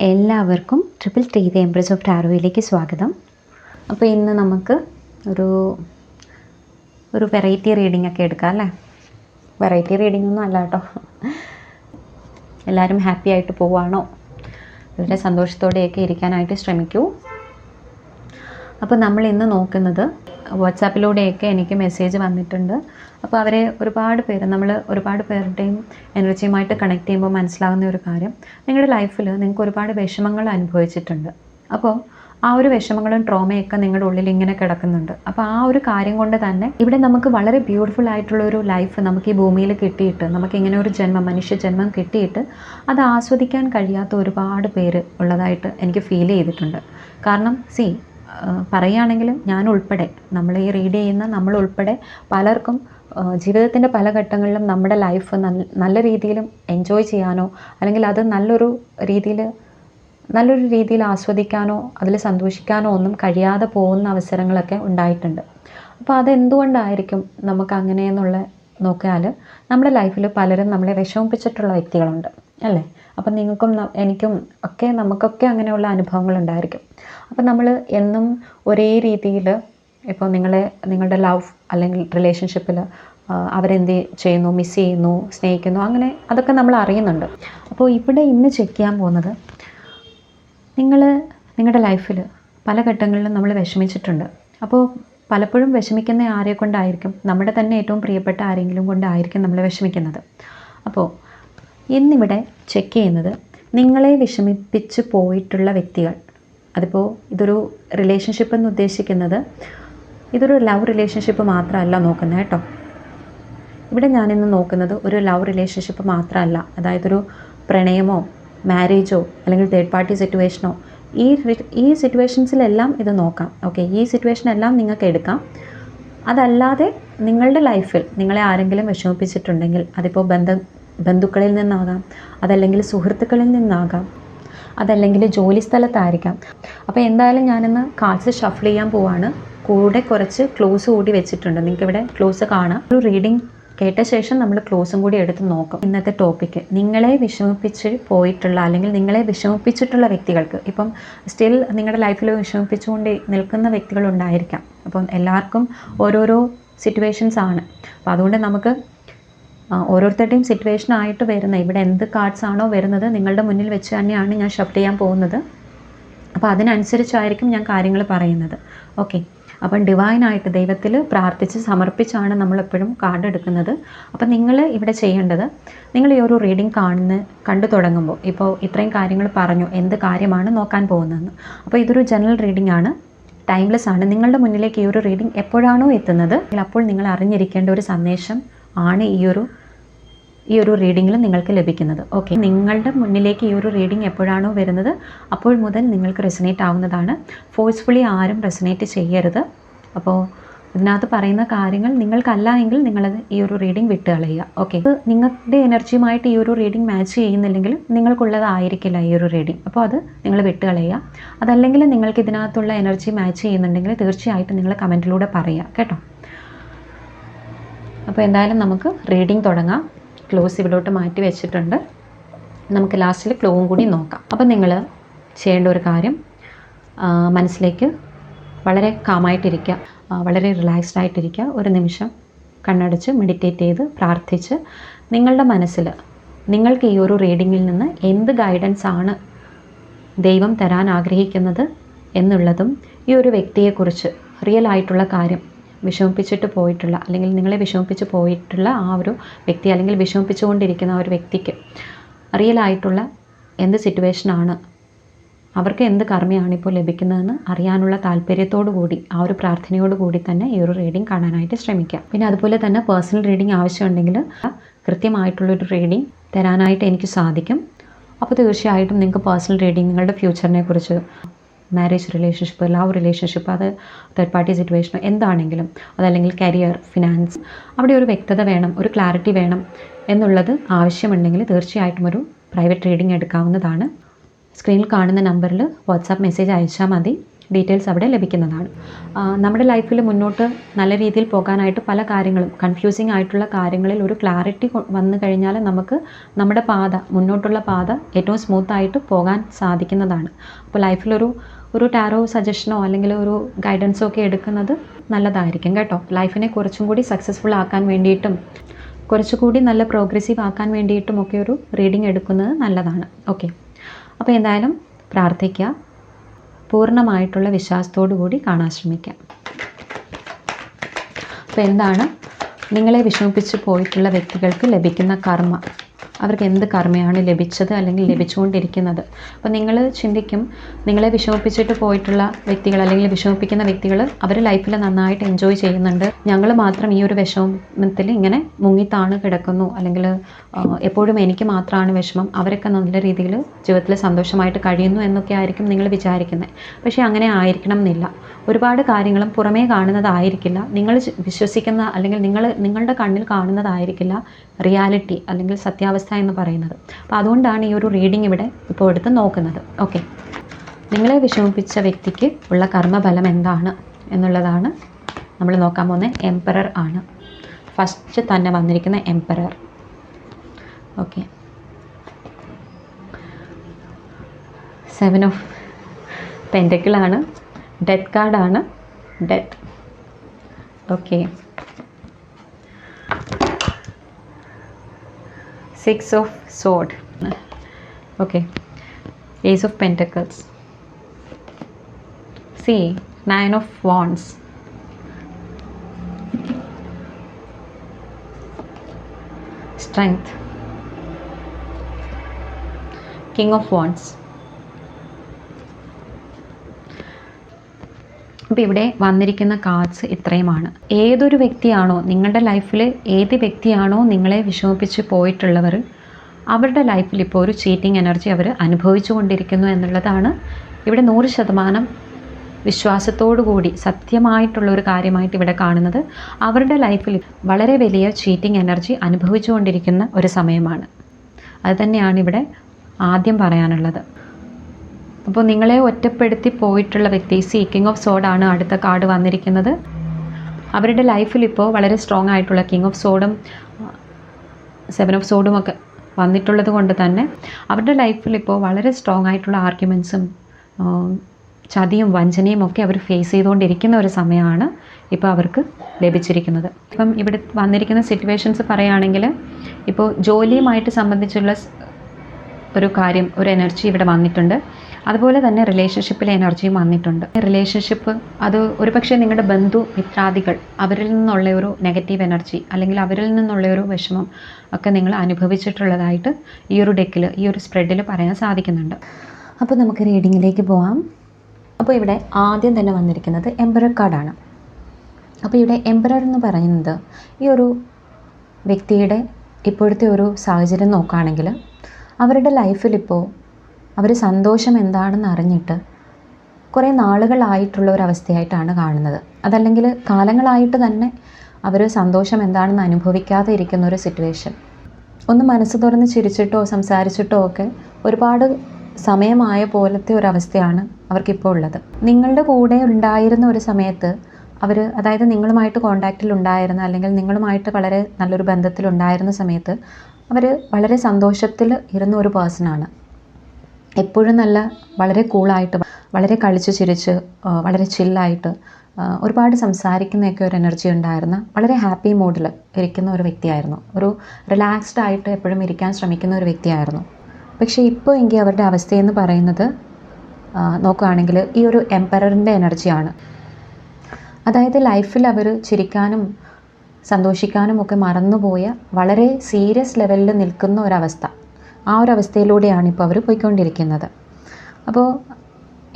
എല്ലാവർക്കും triple three the empress of ടാരോയിലേക്ക് സ്വാഗതം. അപ്പോൾ ഇന്ന് നമുക്ക് ഒരു ഒരു വെറൈറ്റി റീഡിംഗ് ഒക്കെ എടുക്കാം അല്ലേ? വെറൈറ്റി റീഡിംഗ് ഒന്നും അല്ല കേട്ടോ. എല്ലാവരും ഹാപ്പി ആയിട്ട് പോവാണോ? വളരെ സന്തോഷത്തോടെയൊക്കെ ഇരിക്കാനായിട്ട് ശ്രമിക്കൂ. അപ്പോൾ നമ്മൾ ഇന്ന് നോക്കുന്നത് വാട്സാപ്പിലൂടെയൊക്കെ എനിക്ക് മെസ്സേജ് വന്നിട്ടുണ്ട്. അപ്പോൾ അവരെ ഒരുപാട് പേര് നമ്മൾ ഒരുപാട് പേരുടെയും എനർജിയുമായിട്ട് കണക്ട് ചെയ്യുമ്പോൾ മനസ്സിലാകുന്ന ഒരു കാര്യം. നിങ്ങളുടെ ലൈഫിൽ നിങ്ങൾക്ക് ഒരുപാട് വിഷമങ്ങൾ അനുഭവിച്ചിട്ടുണ്ട്. അപ്പോൾ ആ ഒരു വിഷമങ്ങളും ട്രോമയൊക്കെ നിങ്ങളുടെ ഉള്ളിൽ ഇങ്ങനെ കിടക്കുന്നുണ്ട്. അപ്പോൾ ആ ഒരു കാര്യം കൊണ്ട് തന്നെ ഇവിടെ നമുക്ക് വളരെ ബ്യൂട്ടിഫുൾ ആയിട്ടുള്ള ഒരു ലൈഫ് നമുക്ക് ഈ ഭൂമിയിൽ കിട്ടിയിട്ട് നമുക്ക് ഇങ്ങനെ ഒരു ജന്മം മനുഷ്യ ജന്മം കിട്ടിയിട്ട് അത് ആസ്വദിക്കാൻ കഴിയാത്ത ഒരുപാട് പേര് ഉള്ളതായിട്ട് എനിക്ക് ഫീൽ ചെയ്തിട്ടുണ്ട്. കാരണം സി പറയുകയാണെങ്കിൽ ഞാൻ ഉൾപ്പെടെ നമ്മൾ ഈ റീഡ് ചെയ്യുന്ന നമ്മൾ ഉൾപ്പെടെ പലർക്കും ജീവിതത്തിന്റെ പല ഘട്ടങ്ങളിലും നമ്മുടെ ലൈഫ് നല്ല രീതിയിലും എൻജോയ് ചെയ്യാനോ അല്ലെങ്കിൽ അത് നല്ലൊരു രീതിയിൽ നല്ലൊരു രീതിയിൽ ആസ്വദിക്കാനോ അതിൽ സന്തോഷിക്കാനോ ഒന്നും കഴിയാതെ പോകുന്ന അവസരങ്ങളൊക്കെ ഉണ്ടായിട്ടുണ്ട്. അപ്പോൾ അതെന്തുകൊണ്ടായിരിക്കും നമുക്ക് അങ്ങനെയെന്നുള്ള നോക്കിയാൽ നമ്മുടെ ലൈഫിൽ പലരും നമ്മളെ വിഷമിപ്പിച്ചിട്ടുള്ള വ്യക്തികളുണ്ട് അല്ലേ? അപ്പം നിങ്ങൾക്കും എനിക്കും ഒക്കെ നമുക്കൊക്കെ അങ്ങനെയുള്ള അനുഭവങ്ങൾ ഉണ്ടായിരിക്കും. അപ്പം നമ്മൾ എന്നും ഒരേ രീതിയിൽ ഇപ്പോൾ നിങ്ങളെ നിങ്ങളുടെ ലവ് അല്ലെങ്കിൽ റിലേഷൻഷിപ്പിൽ അവരെന്ത് ചെയ്യുന്നു മിസ് ചെയ്യുന്നു സ്നേഹിക്കുന്നു അങ്ങനെ അതൊക്കെ നമ്മൾ അറിയുന്നുണ്ട്. അപ്പോൾ ഇവിടെ ഇന്ന് ചെക്ക് ചെയ്യാൻ പോകുന്നത് നിങ്ങൾ നിങ്ങളുടെ ലൈഫിൽ പല ഘട്ടങ്ങളിലും നമ്മൾ വിഷമിച്ചിട്ടുണ്ട്. അപ്പോൾ പലപ്പോഴും വിഷമിക്കുന്ന ആരെ കൊണ്ടായിരിക്കും നമ്മുടെ തന്നെ ഏറ്റവും പ്രിയപ്പെട്ട ആരെങ്കിലും കൊണ്ടായിരിക്കും നമ്മൾ വിഷമിക്കുന്നത്. അപ്പോൾ ഇന്നിവിടെ ചെക്ക് ചെയ്യുന്നത് നിങ്ങളെ വിഷമിപ്പിച്ച് പോയിട്ടുള്ള വ്യക്തികൾ. അതിപ്പോൾ ഇതൊരു റിലേഷൻഷിപ്പ് എന്ന് ഉദ്ദേശിക്കുന്നത് ഇതൊരു ലവ് റിലേഷൻഷിപ്പ് മാത്രമല്ല നോക്കുന്നത് കേട്ടോ. ഇവിടെ ഞാനിന്ന് നോക്കുന്നത് ഒരു ലവ് റിലേഷൻഷിപ്പ് മാത്രമല്ല. അതായത് ഒരു പ്രണയമോ മാരേജോ അല്ലെങ്കിൽ തേർഡ് പാർട്ടി സിറ്റുവേഷനോ ഈ ഈ സിറ്റുവേഷൻസിലെല്ലാം ഇത് നോക്കാം. ഓക്കെ ഈ സിറ്റുവേഷൻ എല്ലാം നിങ്ങൾക്ക് എടുക്കാം. അതല്ലാതെ നിങ്ങളുടെ ലൈഫിൽ നിങ്ങളെ ആരെങ്കിലും വിഷമിപ്പിച്ചിട്ടുണ്ടെങ്കിൽ അതിപ്പോൾ ബന്ധ ബന്ധുക്കളിൽ നിന്നാകാം അതല്ലെങ്കിൽ സുഹൃത്തുക്കളിൽ നിന്നാകാം അതല്ലെങ്കിൽ ജോലി സ്ഥലത്തായിരിക്കാം. അപ്പോൾ എന്തായാലും ഞാനിന്ന് കാർഡ്സ് ഷഫിൾ ചെയ്യാൻ പോവാണ്. കൂടെ കുറച്ച് ക്ലോസ് കൂടി വെച്ചിട്ടുണ്ട്. നിങ്ങൾക്ക് ഇവിടെ ക്ലോസ് കാണാം. ഒരു റീഡിംഗ് കേട്ട ശേഷം നമ്മൾ ക്ലോസും കൂടി എടുത്ത് നോക്കും. ഇന്നത്തെ ടോപ്പിക്ക് നിങ്ങളെ വിഷമിപ്പിച്ച് പോയിട്ടുള്ള അല്ലെങ്കിൽ നിങ്ങളെ വിഷമിപ്പിച്ചിട്ടുള്ള വ്യക്തികൾക്ക് ഇപ്പം സ്റ്റിൽ നിങ്ങളുടെ ലൈഫിൽ വിഷമിപ്പിച്ചുകൊണ്ട് നിൽക്കുന്ന വ്യക്തികളുണ്ടായിരിക്കാം അപ്പം എല്ലാവർക്കും ഓരോരോ സിറ്റുവേഷൻസ് ആണ്. അപ്പോൾ അതുകൊണ്ട് നമുക്ക് ഓരോരുത്തരുടെയും സിറ്റുവേഷൻ ആയിട്ട് വരുന്ന ഇവിടെ എന്ത് കാർഡ്സ് ആണോ വരുന്നത് നിങ്ങളുടെ മുന്നിൽ വെച്ച് തന്നെയാണ് ഞാൻ ഷഫ്റ്റ് ചെയ്യാൻ പോകുന്നത്. അപ്പോൾ അതിനനുസരിച്ചായിരിക്കും ഞാൻ കാര്യങ്ങൾ പറയുന്നത്. ഓക്കെ അപ്പം ഡിവൈനായിട്ട് ദൈവത്തിൽ പ്രാർത്ഥിച്ച് സമർപ്പിച്ചാണ് നമ്മളെപ്പോഴും കാർഡ് എടുക്കുന്നത്. അപ്പം നിങ്ങൾ ഇവിടെ ചെയ്യേണ്ടത് നിങ്ങൾ ഈ ഒരു റീഡിംഗ് കാണുന്ന കണ്ടു തുടങ്ങുമ്പോൾ ഇപ്പോൾ ഇത്രയും കാര്യങ്ങൾ പറഞ്ഞു എന്ത് കാര്യമാണ് നോക്കാൻ പോകുന്നതെന്ന്. അപ്പോൾ ഇതൊരു ജനറൽ റീഡിംഗ് ആണ്. ടൈംലെസ് ആണ്. നിങ്ങളുടെ മുന്നിലേക്ക് ഈ ഒരു റീഡിംഗ് എപ്പോഴാണോ എത്തുന്നത് അപ്പോൾ നിങ്ങൾ അറിഞ്ഞിരിക്കേണ്ട ഒരു സന്ദേശം ആണ് ഈ ഒരു ഈ ഒരു റീഡിങ്ങിൽ നിങ്ങൾക്ക് ലഭിക്കുന്നത്. ഓക്കെ നിങ്ങളുടെ മുന്നിലേക്ക് ഈ ഒരു റീഡിംഗ് എപ്പോഴാണോ വരുന്നത് അപ്പോൾ മുതൽ നിങ്ങൾക്ക് റെസിനേറ്റ് ആവുന്നതാണ്. ഫോഴ്സ്ഫുള്ളി ആരും റെസിനേറ്റ് ചെയ്യരുത്. അപ്പോൾ ഇതിനകത്ത് പറയുന്ന കാര്യങ്ങൾ നിങ്ങൾക്കല്ല എങ്കിൽ നിങ്ങളത് ഈ ഒരു റീഡിംഗ് വിട്ട് കളയുക. ഓക്കെ നിങ്ങളുടെ എനർജിയുമായിട്ട് ഈ ഒരു റീഡിംഗ് മാച്ച് ചെയ്യുന്നില്ലെങ്കിൽ നിങ്ങൾക്കുള്ളതായിരിക്കില്ല ഈ ഒരു റീഡിംഗ് അപ്പോൾ അത് നിങ്ങൾ വിട്ട് കളയുക. അതല്ലെങ്കിൽ നിങ്ങൾക്ക് ഇതിനകത്തുള്ള എനർജി മാച്ച് ചെയ്യുന്നുണ്ടെങ്കിൽ തീർച്ചയായിട്ടും നിങ്ങൾ കമന്റിലൂടെ പറയുക. കേട്ടോ. അപ്പോൾ എന്തായാലും നമുക്ക് റീഡിംഗ് തുടങ്ങാം. ക്ലോസ് ഇവിടോട്ട് മാറ്റി വെച്ചിട്ടുണ്ട്. നമുക്ക് ലാസ്റ്റിൽ ക്ലോവും കൂടി നോക്കാം. അപ്പോൾ നിങ്ങൾ ചെയ്യേണ്ട ഒരു കാര്യം മനസ്സിലേക്ക് വളരെ കാമായിട്ടിരിക്കുക വളരെ റിലാക്സ്ഡ് ആയിട്ടിരിക്കുക. ഒരു നിമിഷം കണ്ണടച്ച് മെഡിറ്റേറ്റ് ചെയ്ത് പ്രാർത്ഥിച്ച് നിങ്ങളുടെ മനസ്സിൽ നിങ്ങൾക്ക് ഈ ഒരു റീഡിങ്ങിൽ നിന്ന് എന്ത് ഗൈഡൻസ് ആണ് ദൈവം തരാൻ ആഗ്രഹിക്കുന്നത് എന്നുള്ളതും ഈ ഒരു വ്യക്തിയെക്കുറിച്ച് റിയൽ ആയിട്ടുള്ള കാര്യം വിഷമിപ്പിച്ചിട്ട് പോയിട്ടുള്ള അല്ലെങ്കിൽ നിങ്ങളെ വിഷമിപ്പിച്ച് പോയിട്ടുള്ള ആ ഒരു വ്യക്തി അല്ലെങ്കിൽ വിഷമിപ്പിച്ചുകൊണ്ടിരിക്കുന്ന ആ ഒരു വ്യക്തിക്ക് റിയലായിട്ടുള്ള എന്ത് സിറ്റുവേഷനാണ് അവർക്ക് എന്ത് കർമ്മയാണ് ഇപ്പോൾ ലഭിക്കുന്നതെന്ന് അറിയാനുള്ള താല്പര്യത്തോടു കൂടി ആ ഒരു പ്രാർത്ഥനയോട് കൂടി തന്നെ ഈ ഒരു റീഡിംഗ് കാണാനായിട്ട് ശ്രമിക്കാം. പിന്നെ അതുപോലെ തന്നെ പേഴ്സണൽ റീഡിംഗ് ആവശ്യമുണ്ടെങ്കിൽ കൃത്യമായിട്ടുള്ളൊരു റീഡിംഗ് തരാനായിട്ട് എനിക്ക് സാധിക്കും. അപ്പോൾ തീർച്ചയായിട്ടും നിങ്ങൾക്ക് പേഴ്സണൽ റീഡിംഗ് നിങ്ങളുടെ ഫ്യൂച്ചറിനെ കുറിച്ച് മാരേജ് റിലേഷൻഷിപ്പ് ലവ് റിലേഷൻഷിപ്പ് അത് തേർഡ് പാർട്ടി സിറ്റുവേഷൻ എന്താണെങ്കിലും അതല്ലെങ്കിൽ കരിയർ ഫിനാൻസ് അവിടെ ഒരു വ്യക്തത വേണം ഒരു ക്ലാരിറ്റി വേണം എന്നുള്ളത് ആവശ്യമുണ്ടെങ്കിൽ തീർച്ചയായിട്ടും ഒരു പ്രൈവറ്റ് റീഡിംഗ് എടുക്കാവുന്നതാണ്. സ്ക്രീനിൽ കാണുന്ന നമ്പറിൽ വാട്സാപ്പ് മെസ്സേജ് അയച്ചാൽ മതി. ഡീറ്റെയിൽസ് അവിടെ ലഭിക്കുന്നതാണ്. നമ്മുടെ ലൈഫിൽ മുന്നോട്ട് നല്ല രീതിയിൽ പോകാനായിട്ട് പല കാര്യങ്ങളും കൺഫ്യൂസിങ് ആയിട്ടുള്ള കാര്യങ്ങളിൽ ഒരു ക്ലാരിറ്റി വന്നു കഴിഞ്ഞാൽ നമുക്ക് നമ്മുടെ പാത മുന്നോട്ടുള്ള പാത ഏറ്റവും സ്മൂത്തായിട്ട് പോകാൻ സാധിക്കുന്നതാണ്. അപ്പോൾ ലൈഫിലൊരു ഒരു ടാരോ സജഷനോ അല്ലെങ്കിൽ ഒരു ഗൈഡൻസോ ഒക്കെ എടുക്കുന്നത് നല്ലതായിരിക്കും കേട്ടോ. ലൈഫിനെ കുറച്ചും കൂടി സക്സസ്ഫുൾ ആക്കാൻ വേണ്ടിയിട്ടും കുറച്ചുകൂടി നല്ല പ്രോഗ്രസീവ് ആക്കാൻ വേണ്ടിയിട്ടും ഒക്കെ ഒരു റീഡിംഗ് എടുക്കുന്നത് നല്ലതാണ്. ഓക്കെ അപ്പോൾ എന്തായാലും പ്രാർത്ഥിക്കുക. പൂർണമായിട്ടുള്ള വിശ്വാസത്തോടു കൂടി കാണാൻ ശ്രമിക്കാം അപ്പോൾ എന്താണ്? നിങ്ങളെ വിഷമിപ്പിച്ച് പോയിട്ടുള്ള വ്യക്തികൾക്ക് ലഭിക്കുന്ന കർമ്മ. അവർക്ക് എന്ത് കർമ്മയാണ് ലഭിച്ചത് അല്ലെങ്കിൽ ലഭിച്ചുകൊണ്ടിരിക്കുന്നത്? അപ്പോൾ നിങ്ങൾ ചിന്തിക്കും നിങ്ങളെ വിഷമിപ്പിച്ചിട്ട് പോയിട്ടുള്ള വ്യക്തികൾ അല്ലെങ്കിൽ വിഷമിപ്പിക്കുന്ന വ്യക്തികൾ അവർ ലൈഫിൽ നന്നായിട്ട് എൻജോയ് ചെയ്യുന്നുണ്ട്. ഞങ്ങൾ മാത്രം ഈ ഒരു വിഷമത്തിൽ ഇങ്ങനെ മുങ്ങിത്താണ് കിടക്കുന്നു. അല്ലെങ്കിൽ എപ്പോഴും എനിക്ക് മാത്രമാണ് വിഷമം. അവരൊക്കെ നല്ല രീതിയിൽ ജീവിതത്തിൽ സന്തോഷമായിട്ട് കഴിയുന്നു എന്നൊക്കെ ആയിരിക്കും നിങ്ങൾ വിചാരിക്കുന്നത് പക്ഷേ അങ്ങനെ ആയിരിക്കണം എന്നില്ല. ഒരുപാട് കാര്യങ്ങളും പുറമേ കാണുന്നതായിരിക്കില്ല. നിങ്ങൾ വിശ്വസിക്കുന്ന അല്ലെങ്കിൽ നിങ്ങൾ നിങ്ങളുടെ കണ്ണിൽ കാണുന്നതായിരിക്കില്ല. റിയാലിറ്റി അല്ലെങ്കിൽ സത്യാവസ്ഥ എന്ന് പറയുന്നത്. അപ്പോൾ അതുകൊണ്ടാണ് ഈ ഒരു റീഡിംഗ് ഇവിടെ ഇപ്പോൾ എടുത്ത് നോക്കുന്നത്. ഓക്കെ നിങ്ങളെ വിഷമിപ്പിച്ച വ്യക്തിക്ക് ഉള്ള കർമ്മഫലം എന്താണ് എന്നുള്ളതാണ് നമ്മൾ നോക്കാൻ പോകുന്നത് എംപറർ ആണ്. ഫസ്റ്റ് തന്നെ വന്നിരിക്കുന്ന എംപറർ ഓക്കെ സെവൻ ഓഫ് പെന്റക്കിളാണ് ഡെത്ത് കാർഡാണ് death okay six of sword. Okay. Ace of pentacles. See nine of wands. Strength. King of wands. അപ്പോൾ ഇവിടെ വന്നിരിക്കുന്ന കാർഡ്സ് ഇത്രയുമാണ്. ഏതൊരു വ്യക്തിയാണോ നിങ്ങളുടെ ലൈഫിൽ ഏത് വ്യക്തിയാണോ നിങ്ങളെ വിഷമിപ്പിച്ച് പോയിട്ടുള്ളവർ അവരുടെ ലൈഫിൽ ഇപ്പോൾ ഒരു ചീറ്റിംഗ് എനർജി അവർ അനുഭവിച്ചു കൊണ്ടിരിക്കുന്നു എന്നുള്ളതാണ് ഇവിടെ നൂറ് ശതമാനം വിശ്വാസത്തോടു കൂടി സത്യമായിട്ടുള്ള ഒരു കാര്യമായിട്ട് ഇവിടെ കാണുന്നത്. അവരുടെ ലൈഫിൽ വളരെ വലിയ ചീറ്റിംഗ് എനർജി അനുഭവിച്ചുകൊണ്ടിരിക്കുന്ന ഒരു സമയമാണ്. അതുതന്നെയാണ് ഇവിടെ ആദ്യം പറയാനുള്ളത്. അപ്പോൾ നിങ്ങളെ ഒറ്റപ്പെടുത്തി പോയിട്ടുള്ള വ്യക്തി സീക്കിംഗ് ഓഫ് സോഡ് ആണ് അടുത്ത കാർഡ് വന്നിരിക്കുന്നത്. അവരുടെ ലൈഫിൽ ഇപ്പോൾ വളരെ സ്ട്രോങ് ആയിട്ടുള്ള കിങ് ഓഫ് സോഡും സെവൻ ഓഫ് സോഡും ഒക്കെ വന്നിട്ടുള്ളത് കൊണ്ട് തന്നെ അവരുടെ ലൈഫിൽ ഇപ്പോൾ വളരെ സ്ട്രോങ് ആയിട്ടുള്ള ആർഗ്യുമെൻസും ചതിയും വഞ്ചനയും ഒക്കെ അവർ ഫേസ് ചെയ്തുകൊണ്ടിരിക്കുന്ന ഒരു സമയമാണ് ഇപ്പോൾ അവർക്ക് ലഭിച്ചിരിക്കുന്നത്. ഇപ്പം ഇവിടെ വന്നിരിക്കുന്ന സിറ്റുവേഷൻസ് പറയുകയാണെങ്കിൽ ഇപ്പോൾ ജോലിയുമായിട്ട് സംബന്ധിച്ചുള്ള സ്- ഒരു കാര്യം ഒരു എനർജി ഇവിടെ വന്നിട്ടുണ്ട്. അതുപോലെ തന്നെ റിലേഷൻഷിപ്പിലെ എനർജിയും വന്നിട്ടുണ്ട്. റിലേഷൻഷിപ്പ് അത് ഒരു പക്ഷേ നിങ്ങളുടെ ബന്ധു മിത്രാദികൾ അവരിൽ നിന്നുള്ള ഒരു നെഗറ്റീവ് എനർജി അല്ലെങ്കിൽ അവരിൽ നിന്നുള്ള ഒരു വിഷമം ഒക്കെ നിങ്ങൾ അനുഭവിച്ചിട്ടുള്ളതായിട്ട് ഈ ഒരു ഡെക്കിൽ ഈ ഒരു സ്പ്രെഡിൽ പറയാൻ സാധിക്കുന്നുണ്ട്. അപ്പോൾ നമുക്ക് റീഡിങ്ങിലേക്ക് പോവാം. അപ്പോൾ ഇവിടെ ആദ്യം തന്നെ വന്നിരിക്കുന്നത് എംബറർ കാർഡാണ് അപ്പോൾ ഇവിടെ എംബറർ എന്ന് പറയുന്നത് ഈ ഒരു വ്യക്തിയുടെ ഇപ്പോഴത്തെ ഒരു സാഹചര്യം നോക്കുകയാണെങ്കിൽ അവരുടെ ലൈഫിലിപ്പോൾ അവർ സന്തോഷം എന്താണെന്ന് അറിഞ്ഞിട്ട് കുറേ നാളുകളായിട്ടുള്ള ഒരു അവസ്ഥയായിട്ടാണ് കാണുന്നത്. അതല്ലെങ്കിൽ കാലങ്ങളായിട്ട് തന്നെ അവർ സന്തോഷം എന്താണെന്ന് അനുഭവിക്കാതെ ഇരിക്കുന്ന ഒരു സിറ്റുവേഷൻ. ഒന്ന് മനസ്സ് തുറന്ന് ചിരിച്ചിട്ടോ സംസാരിച്ചിട്ടോ ഒക്കെ ഒരുപാട് സമയമായ പോലത്തെ ഒരവസ്ഥയാണ് അവർക്കിപ്പോൾ ഉള്ളത്. നിങ്ങളുടെ കൂടെ ഉണ്ടായിരുന്ന ഒരു സമയത്ത് അവർ അതായത് നിങ്ങളുമായിട്ട് കോണ്ടാക്റ്റിൽ ഉണ്ടായിരുന്ന അല്ലെങ്കിൽ നിങ്ങളുമായിട്ട് വളരെ നല്ലൊരു ബന്ധത്തിലുണ്ടായിരുന്ന സമയത്ത് അവർ വളരെ സന്തോഷത്തിൽ ഇരുന്ന ഒരു പേഴ്സണാണ് എപ്പോഴും നല്ല വളരെ കൂളായിട്ട് വളരെ കളിച്ച് ചിരിച്ച് വളരെ ചില്ലായിട്ട് ഒരുപാട് സംസാരിക്കുന്നതൊക്കെ ഒരു എനർജി ഉണ്ടായിരുന്ന വളരെ ഹാപ്പി മൂഡിൽ ഇരിക്കുന്ന ഒരു വ്യക്തിയായിരുന്നു. ഒരു റിലാക്സ്ഡ് ആയിട്ട് എപ്പോഴും ഇരിക്കാൻ ശ്രമിക്കുന്ന ഒരു വ്യക്തിയായിരുന്നു. പക്ഷേ ഇപ്പോൾ എങ്കിൽ അവരുടെ അവസ്ഥയെന്ന് പറയുന്നത് നോക്കുകയാണെങ്കിൽ ഈ ഒരു എംപററിന്റെ എനർജിയാണ് അതായത് ലൈഫിൽ അവർ ചിരിക്കാനും സന്തോഷിക്കാനും ഒക്കെ മറന്നുപോയ വളരെ സീരിയസ് ലെവലിൽ നിൽക്കുന്ന ഒരവസ്ഥ. ആ ഒരു അവസ്ഥയിലൂടെയാണ് ഇപ്പോൾ അവർ പോയിക്കൊണ്ടിരിക്കുന്നത്. അപ്പോൾ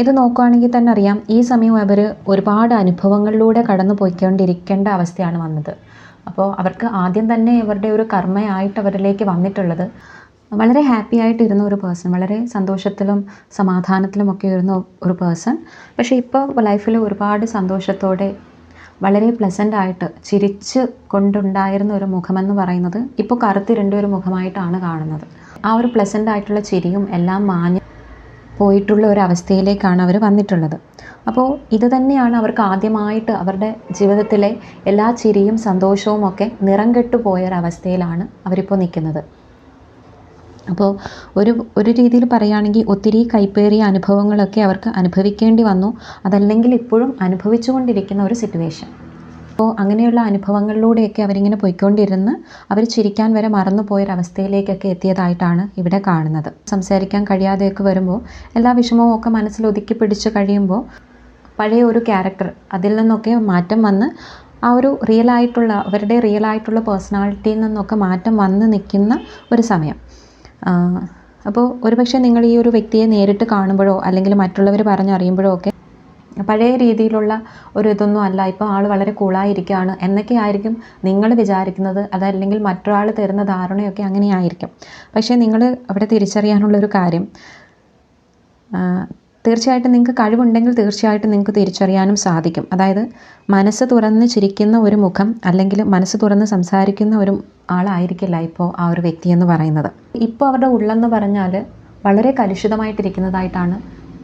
ഇത് നോക്കുകയാണെങ്കിൽ തന്നെ അറിയാം ഈ സമയം അവർ ഒരുപാട് അനുഭവങ്ങളിലൂടെ കടന്നു പോയിക്കൊണ്ടിരിക്കേണ്ട അവസ്ഥയാണ് വന്നത്. അപ്പോൾ അവർക്ക് ആദ്യം തന്നെ ഇവരുടെ ഒരു കർമ്മയായിട്ട് അവരിലേക്ക് വന്നിട്ടുള്ളത് വളരെ ഹാപ്പി ആയിട്ടിരുന്ന ഒരു പേഴ്സൺ വളരെ സന്തോഷത്തിലും സമാധാനത്തിലും ഒക്കെ ഇരുന്ന ഒരു പേഴ്സൺ. പക്ഷേ ഇപ്പോൾ ലൈഫിൽ ഒരുപാട് സന്തോഷത്തോടെ വളരെ പ്ലസന്റ് ആയിട്ട് ചിരിച്ച് കൊണ്ടുണ്ടായിരുന്ന ഒരു മുഖമെന്ന് പറയുന്നത് ഇപ്പോൾ കറുത്തിരണ്ട ഒരു മുഖമായിട്ടാണ് കാണുന്നത്. ആ ഒരു പ്ലസന്റ് ആയിട്ടുള്ള ചിരിയും എല്ലാം മാഞ്ഞ് പോയിട്ടുള്ള ഒരു അവസ്ഥയിലേക്കാണ് അവർ വന്നിട്ടുള്ളത്. അപ്പോൾ ഇത് തന്നെയാണ് അവർക്ക് ആദ്യമായിട്ട് അവരുടെ ജീവിതത്തിലെ എല്ലാ ചിരിയും സന്തോഷവും ഒക്കെ നിറം കെട്ടുപോയൊരവസ്ഥയിലാണ് അവരിപ്പോൾ നിൽക്കുന്നത്. അപ്പോൾ ഒരു ഒരു രീതിയിൽ പറയുകയാണെങ്കിൽ ഒത്തിരി കൈപ്പേറിയ അനുഭവങ്ങളൊക്കെ അവർക്ക് അനുഭവിക്കേണ്ടി വന്നു. അതല്ലെങ്കിൽ ഇപ്പോഴും അനുഭവിച്ചുകൊണ്ടിരിക്കുന്ന ഒരു സിറ്റുവേഷൻ അപ്പോൾ അങ്ങനെയുള്ള അനുഭവങ്ങളിലൂടെയൊക്കെ അവരിങ്ങനെ പോയിക്കൊണ്ടിരുന്ന് അവർ ചിരിക്കാൻ വരെ മറന്നു പോയൊരവസ്ഥയിലേക്കൊക്കെ എത്തിയതായിട്ടാണ് ഇവിടെ കാണുന്നത്. സംസാരിക്കാൻ കഴിയാതെയൊക്കെ വരുമ്പോൾ എല്ലാ വിഷമവും ഒക്കെ മനസ്സിൽ ഒതുക്കി പിടിച്ച് കഴിയുമ്പോൾ പഴയ ഒരു ക്യാരക്ടർ അതിൽ നിന്നൊക്കെ മാറ്റം വന്ന് ആ ഒരു റിയൽ ആയിട്ടുള്ള അവരുടെ റിയൽ ആയിട്ടുള്ള പേഴ്സണാലിറ്റിയിൽ നിന്നൊക്കെ മാറ്റം വന്ന് നിൽക്കുന്ന ഒരു സമയം. അപ്പോൾ ഒരുപക്ഷെ നിങ്ങൾ ഈ ഒരു വ്യക്തിയെ നേരിട്ട് കാണുമ്പോഴോ അല്ലെങ്കിൽ മറ്റുള്ളവർ പറഞ്ഞറിയുമ്പോഴോ ഒക്കെ പഴയ രീതിയിലുള്ള ഒരു ഇതൊന്നും അല്ല. ഇപ്പോൾ ആൾ വളരെ കൂളായിരിക്കുകയാണ് എന്നൊക്കെ ആയിരിക്കും നിങ്ങൾ വിചാരിക്കുന്നത്. അതല്ലെങ്കിൽ മറ്റൊരാൾ തരുന്ന ധാരണയൊക്കെ അങ്ങനെയായിരിക്കും. പക്ഷേ നിങ്ങൾ അവിടെ തിരിച്ചറിയാനുള്ളൊരു കാര്യം തീർച്ചയായിട്ടും നിങ്ങൾക്ക് കഴിവുണ്ടെങ്കിൽ തീർച്ചയായിട്ടും നിങ്ങൾക്ക് തിരിച്ചറിയാനും സാധിക്കും. അതായത് മനസ്സ് തുറന്ന് ചിരിക്കുന്ന ഒരു മുഖം അല്ലെങ്കിൽ മനസ്സ് തുറന്ന് സംസാരിക്കുന്ന ഒരു ആളായിരിക്കില്ല ഇപ്പോൾ ആ ഒരു വ്യക്തി എന്ന് പറയുന്നത്. ഇപ്പോൾ അവരുടെ ഉള്ളെന്ന് പറഞ്ഞാൽ വളരെ കലുഷിതമായിട്ടിരിക്കുന്നതായിട്ടാണ്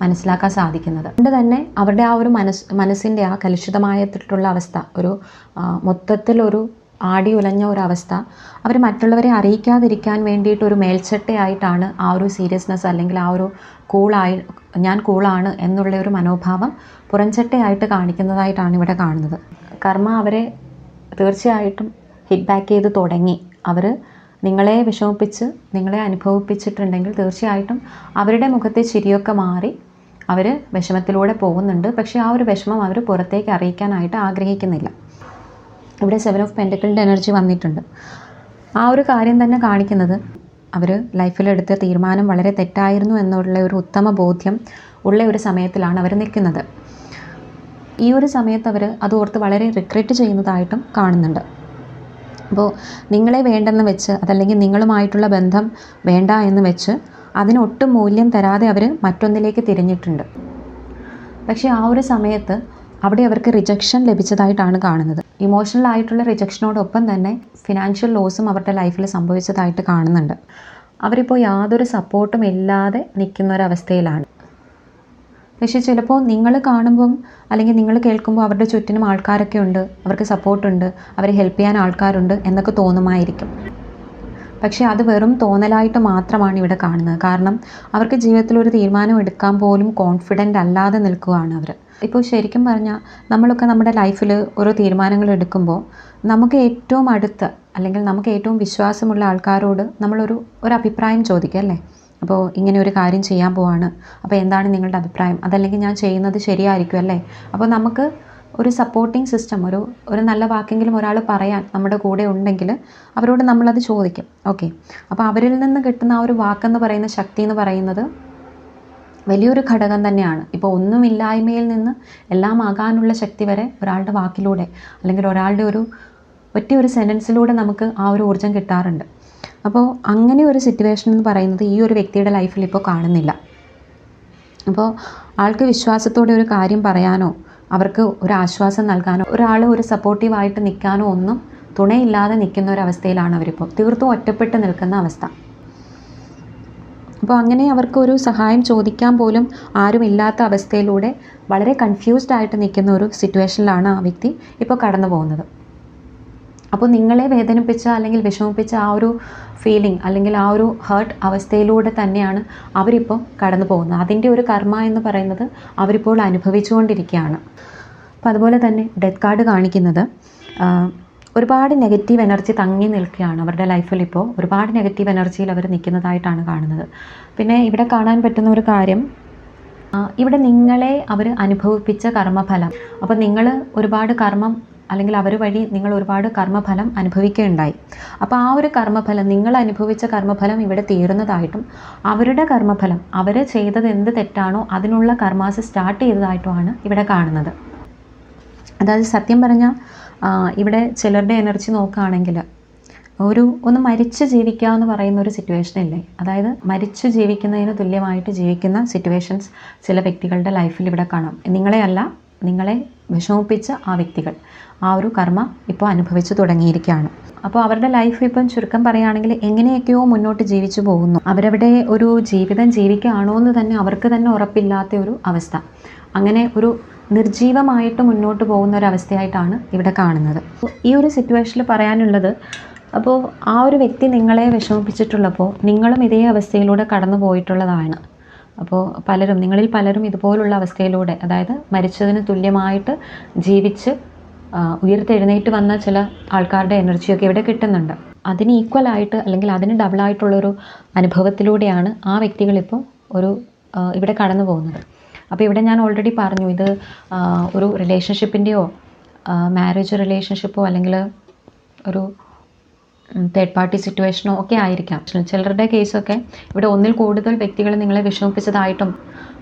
മനസ്സിലാക്കാൻ സാധിക്കുന്നത്. അതുകൊണ്ട് തന്നെ അവരുടെ ആ ഒരു മനസ്സ് മനസ്സിന്റെ ആ കലുഷിതമായിട്ടുള്ള അവസ്ഥ ഒരു മൊത്തത്തിലൊരു ആടി ഉലഞ്ഞ ഒരവസ്ഥ. അവർ മറ്റുള്ളവരെ അറിയിക്കാതിരിക്കാൻ വേണ്ടിയിട്ട് ഒരു മേൽച്ചട്ടയായിട്ടാണ് ആ ഒരു സീരിയസ്നെസ് അല്ലെങ്കിൽ ആ ഒരു കൂളായി ഞാൻ കൂളാണ് എന്നുള്ള ഒരു മനോഭാവം പുറംചട്ടയായിട്ട് കാണിക്കുന്നതായിട്ടാണ് ഇവിടെ കാണുന്നത്. കർമ്മ അവരെ തീർച്ചയായിട്ടും ഹിറ്റ് ബാക്ക് ചെയ്ത് തുടങ്ങി. അവർ നിങ്ങളെ വിഷമിപ്പിച്ച് നിങ്ങളെ അനുഭവിപ്പിച്ചിട്ടുണ്ടെങ്കിൽ തീർച്ചയായിട്ടും അവരുടെ മുഖത്തെ ചിരിയൊക്കെ മാറി അവർ വിഷമത്തിലൂടെ പോകുന്നുണ്ട്. പക്ഷേ ആ ഒരു വിഷമം അവർ പുറത്തേക്ക് അറിയിക്കാനായിട്ട് ആഗ്രഹിക്കുന്നില്ല. ഇവിടെ സെവൻ ഓഫ് പെന്റക്കിളിന്റെ എനർജി വന്നിട്ടുണ്ട്. ആ ഒരു കാര്യം തന്നെ കാണിക്കുന്നത് അവർ ലൈഫിലെടുത്ത തീരുമാനം വളരെ തെറ്റായിരുന്നു എന്നുള്ള ഒരു ഉത്തമ ബോധ്യം ഉള്ള ഒരു സമയത്തിലാണ് അവർ നിൽക്കുന്നത്. ഈ ഒരു സമയത്ത് അവർ അത് ഓർത്ത് വളരെ റിഗ്രറ്റ് ചെയ്യുന്നതായിട്ടും കാണുന്നുണ്ട്. അപ്പോൾ നിങ്ങളെ വേണ്ടെന്ന് വെച്ച് അതല്ലെങ്കിൽ നിങ്ങളുമായിട്ടുള്ള ബന്ധം വേണ്ട എന്ന് വെച്ച് അതിനൊട്ടും മൂല്യം തരാതെ അവർ മറ്റൊന്നിലേക്ക് തിരിഞ്ഞിട്ടുണ്ട്. പക്ഷേ ആ ഒരു സമയത്ത് അവിടെ അവർക്ക് റിജക്ഷൻ ലഭിച്ചതായിട്ടാണ് കാണുന്നത്. ഇമോഷണൽ ആയിട്ടുള്ള റിജക്ഷനോടൊപ്പം തന്നെ ഫിനാൻഷ്യൽ ലോസും അവരുടെ ലൈഫിൽ സംഭവിച്ചതായിട്ട് കാണുന്നുണ്ട്. അവരിപ്പോൾ യാതൊരു സപ്പോർട്ടും ഇല്ലാതെ നിൽക്കുന്ന ഒരവസ്ഥയിലാണ് പക്ഷേ ചിലപ്പോൾ നിങ്ങൾ കാണുമ്പം അല്ലെങ്കിൽ നിങ്ങൾ കേൾക്കുമ്പോൾ അവരുടെ ചുറ്റിനും ആൾക്കാരൊക്കെ ഉണ്ട് അവർക്ക് സപ്പോർട്ടുണ്ട് അവരെ ഹെൽപ്പ് ചെയ്യാൻ ആൾക്കാരുണ്ട് എന്നൊക്കെ തോന്നുമായിരിക്കും. പക്ഷേ അത് വെറും തോന്നലായിട്ട് മാത്രമാണ് ഇവിടെ കാണുന്നത്. കാരണം അവർക്ക് ജീവിതത്തിൽ ഒരു തീരുമാനം എടുക്കാൻ പോലും കോൺഫിഡന്റ് അല്ലാതെ നിൽക്കുകയാണ് അവർ ഇപ്പോൾ ശരിക്കും പറഞ്ഞാൽ നമ്മളൊക്കെ നമ്മുടെ ലൈഫിൽ ഓരോ തീരുമാനങ്ങൾ എടുക്കുമ്പോൾ നമുക്ക് ഏറ്റവും അടുത്ത് അല്ലെങ്കിൽ നമുക്ക് ഏറ്റവും വിശ്വാസമുള്ള ആൾക്കാരോട് നമ്മളൊരു ഒരു അഭിപ്രായം ചോദിക്കുക അല്ലേ? അപ്പോൾ ഇങ്ങനെ ഒരു കാര്യം ചെയ്യാൻ പോവാണ്. അപ്പോൾ എന്താണ് നിങ്ങളുടെ അഭിപ്രായം? അതല്ലെങ്കിൽ ഞാൻ ചെയ്യുന്നത് ശരിയായിരിക്കും അല്ലേ? അപ്പോൾ നമുക്ക് ഒരു സപ്പോർട്ടിംഗ് സിസ്റ്റം ഒരു ഒരു നല്ല വാക്കെങ്കിലും ഒരാൾ പറയാൻ നമ്മുടെ കൂടെ ഉണ്ടെങ്കിൽ അവരോട് നമ്മളത് ചോദിക്കും. ഓക്കെ അപ്പോൾ അവരിൽ നിന്ന് കിട്ടുന്ന ആ ഒരു വാക്കെന്ന് പറയുന്ന ശക്തി എന്ന് പറയുന്നത് വലിയൊരു ഘടകം തന്നെയാണ്. ഇപ്പോൾ ഒന്നുമില്ലായ്മയിൽ നിന്ന് എല്ലാം ആകാനുള്ള ശക്തി വരെ ഒരാളുടെ വാക്കിലൂടെ അല്ലെങ്കിൽ ഒരാളുടെ ഒരു ഒറ്റ ഒരു സെന്റൻസിലൂടെ നമുക്ക് ആ ഒരു ഊർജം കിട്ടാറുണ്ട്. അപ്പോൾ അങ്ങനെ ഒരു സിറ്റുവേഷൻ എന്ന് പറയുന്നത് ഈ ഒരു വ്യക്തിയുടെ ലൈഫിൽ ഇപ്പോൾ കാണുന്നില്ല. അപ്പോൾ ആൾക്ക് വിശ്വാസത്തോടെ ഒരു കാര്യം പറയാനോ അവർക്ക് ഒരു ആശ്വാസം നൽകാനോ ഒരാൾ ഒരു സപ്പോർട്ടീവായിട്ട് നിൽക്കാനോ ഒന്നും തുണയില്ലാതെ നിൽക്കുന്ന ഒരവസ്ഥയിലാണ് അവരിപ്പോൾ തീർത്തും ഒറ്റപ്പെട്ട് നിൽക്കുന്ന അവസ്ഥ. അപ്പോൾ അങ്ങനെ അവർക്ക് ഒരു സഹായം ചോദിക്കാൻ പോലും ആരുമില്ലാത്ത അവസ്ഥയിലൂടെ വളരെ കൺഫ്യൂസ്ഡ് ആയിട്ട് നിൽക്കുന്ന ഒരു സിറ്റുവേഷനിലാണ് ആ വ്യക്തി ഇപ്പോൾ കടന്നു പോകുന്നത് അപ്പോൾ നിങ്ങളെ വേദനിപ്പിച്ച അല്ലെങ്കിൽ വിഷമിപ്പിച്ച ആ ഒരു ഫീലിംഗ് അല്ലെങ്കിൽ ആ ഒരു ഹേർട്ട് അവസ്ഥയിലൂടെ തന്നെയാണ് അവരിപ്പോൾ കടന്നു പോകുന്നത്. അതിന്റെ ഒരു കർമ്മ എന്ന് പറയുന്നത് അവരിപ്പോൾ അനുഭവിച്ചുകൊണ്ടിരിക്കുകയാണ്. അപ്പോൾ അതുപോലെ തന്നെ ഡെത്ത് കാർഡ് കാണിക്കുന്നത് ഒരുപാട് നെഗറ്റീവ് എനർജി തങ്ങി നിൽക്കുകയാണ് അവരുടെ ലൈഫിൽ ഇപ്പോൾ. ഒരുപാട് നെഗറ്റീവ് എനർജിയിൽ അവർ നിൽക്കുന്നതായിട്ടാണ് കാണുന്നത്. പിന്നെ ഇവിടെ കാണാൻ പറ്റുന്ന ഒരു കാര്യം ഇവിടെ നിങ്ങളെ അവർ അനുഭവിപ്പിച്ച കർമ്മഫലം. അപ്പോൾ നിങ്ങൾ ഒരുപാട് കർമ്മം അല്ലെങ്കിൽ അവർ വഴി നിങ്ങൾ ഒരുപാട് കർമ്മഫലം അനുഭവിക്കുകയുണ്ടായി. അപ്പോൾ ആ ഒരു കർമ്മഫലം നിങ്ങൾ അനുഭവിച്ച കർമ്മഫലം ഇവിടെ തീരുന്നതായിട്ടും അവരുടെ കർമ്മഫലം അവർ ചെയ്തത് എന്ത് തെറ്റാണോ അതിനുള്ള കർമാസ് സ്റ്റാർട്ട് ചെയ്തതായിട്ടുമാണ് ഇവിടെ കാണുന്നത്. അതായത് സത്യം പറഞ്ഞാൽ ഇവിടെ ചിലരുടെ എനർജി നോക്കുകയാണെങ്കിൽ ഒരു ഒന്ന് മരിച്ചു ജീവിക്കുക എന്ന് പറയുന്ന ഒരു സിറ്റുവേഷൻ ഇല്ലേ? അതായത് മരിച്ചു ജീവിക്കുന്നതിന് തുല്യമായിട്ട് ജീവിക്കുന്ന സിറ്റുവേഷൻസ് ചില വ്യക്തികളുടെ ലൈഫിൽ ഇവിടെ കാണാം. നിങ്ങളെയല്ല നിങ്ങളെ വിഷമിപ്പിച്ച ആ വ്യക്തികൾ. ആ ഒരു കർമ്മ ഇപ്പോൾ അനുഭവിച്ചു തുടങ്ങിയിരിക്കുകയാണ്. അപ്പോൾ അവരുടെ ലൈഫ് ഇപ്പം ചുരുക്കം പറയുകയാണെങ്കിൽ എങ്ങനെയൊക്കെയോ മുന്നോട്ട് ജീവിച്ചു പോകുന്നു. അവരവിടെ ഒരു ജീവിതം ജീവിക്കുകയാണോ എന്ന് തന്നെ അവർക്ക് തന്നെ ഉറപ്പില്ലാത്ത ഒരു അവസ്ഥ. അങ്ങനെ ഒരു നിർജീവമായിട്ട് മുന്നോട്ട് പോകുന്ന ഒരു അവസ്ഥയായിട്ടാണ് ഇവിടെ കാണുന്നത്. ഈ ഒരു സിറ്റുവേഷനിൽ പറയാനുള്ളത് അപ്പോൾ ആ ഒരു വ്യക്തി നിങ്ങളെ വിഷമിപ്പിച്ചിട്ടുള്ളപ്പോൾ നിങ്ങളും ഇതേ അവസ്ഥയിലൂടെ കടന്നു പോയിട്ടുള്ളതാണ്. അപ്പോൾ പലരും നിങ്ങളിൽ പലരും ഇതുപോലുള്ള അവസ്ഥയിലൂടെ അതായത് മരിച്ചതിന് തുല്യമായിട്ട് ജീവിച്ച് ഉയർത്തെഴുന്നേറ്റ് വന്ന ചില ആൾക്കാരുടെ എനർജിയൊക്കെ ഇവിടെ കിട്ടുന്നുണ്ട്. അതിന് ഈക്വലായിട്ട് അല്ലെങ്കിൽ അതിന് ഡബിൾ ആയിട്ടുള്ളൊരു അനുഭവത്തിലൂടെയാണ് ആ വ്യക്തികളിപ്പോൾ ഒരു ഇവിടെ കടന്നു പോകുന്നത്. അപ്പോൾ ഇവിടെ ഞാൻ ഓൾറെഡി പറഞ്ഞു ഇത് ഒരു റിലേഷൻഷിപ്പിന്റെയോ മാരേജ് റിലേഷൻഷിപ്പോ അല്ലെങ്കിൽ ഒരു തേർഡ് പാർട്ടി സിറ്റുവേഷനോ ഒക്കെ ആയിരിക്കാം. ചിലരുടെ കേസൊക്കെ ഇവിടെ ഒന്നിൽ കൂടുതൽ വ്യക്തികൾ നിങ്ങളെ വിഷമിപ്പിച്ചതായിട്ടും